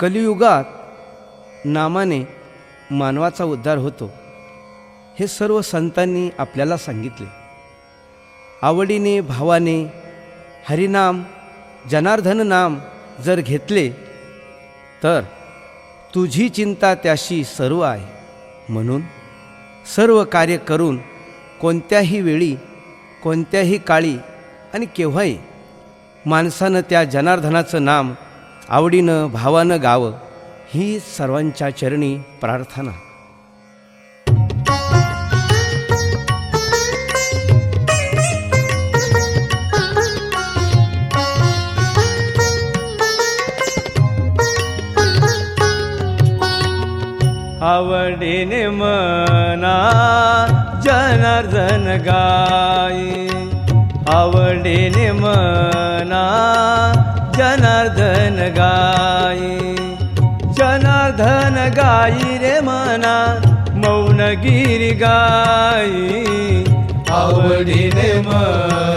कलियुगात नामाने मानवाचा उद्धार होतो. हे सर्व संतांनी आपल्याला सांगितले. आवडीने भावाने हरिनाम जनार्दन नाम जर घेतले तर तुझी चिंता त्याशी सर्व आहे. म्हणून सर्व कार्य करून कोणत्याही वेळी कोणत्याही काळी आणि केव्हाही माणसानं त्या जनार्दनाचं नाम आवडीनं भावानं गावं ही सर्वांच्या चरणी प्रार्थना. आवडीने मना जनार्दन गाई. आवडीने मना जनार्दन गाई जनार्दन गाई रे मना मौनगिरी गाई आवडीने मना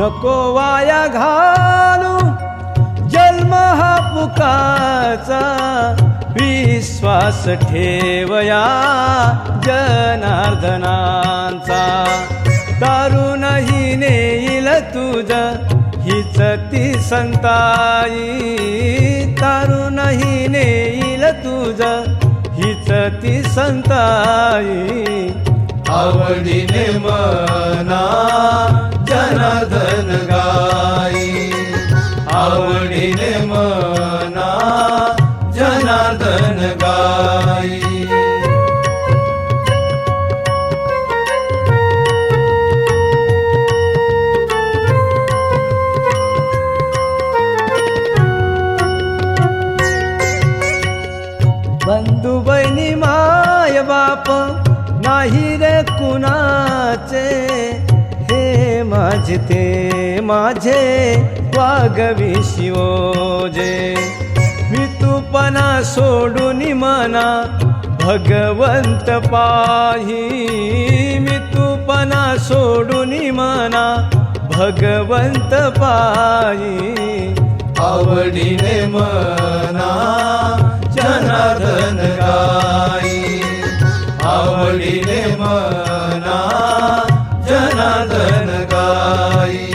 नको वाया घालू. जन्म हा पुकाचा. विश्वास ठेवया जनार्दनांचा. तारुणही नेईल तुझ हीच ती संताई. तारुणही नेईल तुझ हीच ती संताई. आवडीने मन बंधू बहिणी माय बाप नाही रे कुणाचे? हे माझे ते माझे वागवी शिवोजे. मी तूपणा सोडून मना भगवंत पाही. मी तूपणा सोडून मना भगवंत पाही. आवडीने मना धन गाई आवडीने मना जनाधन गाई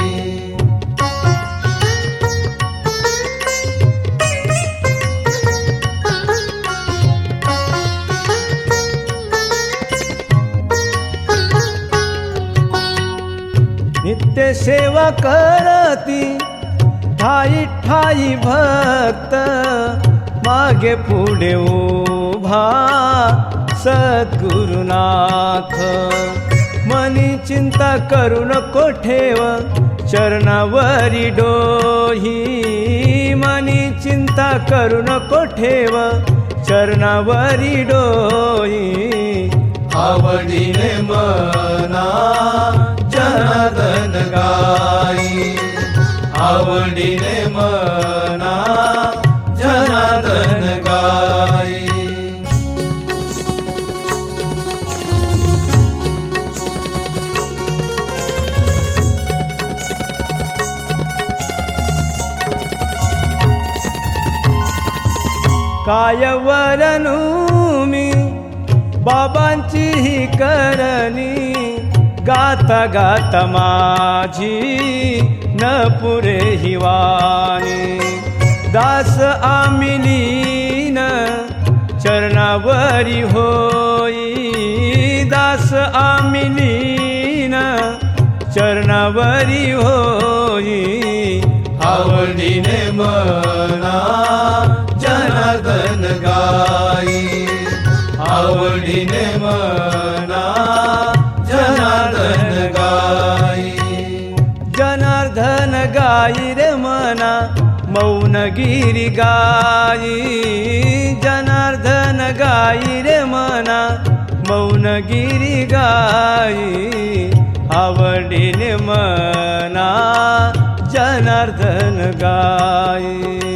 नित्य सेवा करती ठाई ठाई भक्त. मागे पुढे उभा सद्गुरुनाथ. मनी चिंता करू नको ठेव चरणावरी डोही. मनी चिंता करू नको ठेव चरणावरी डोही. आवडीने मना जनादन गाई. आवडीने मना जनार्दन गाई। काय मी बाबांची ही करणी गाता गाता माझी न पुरे हिवानी दास आमिलीन चरणावरी होई. दास आमिलीन चरणावरी होई. आवडीने मना जनार्दन गाई. आवडीने मना जनार्दन गाई. जनार्दन गाई रे मौनगिरी गाई जनार्दन गाई रे मना। मौनगिरी गाई आवडीने मना। जनार्दन गाई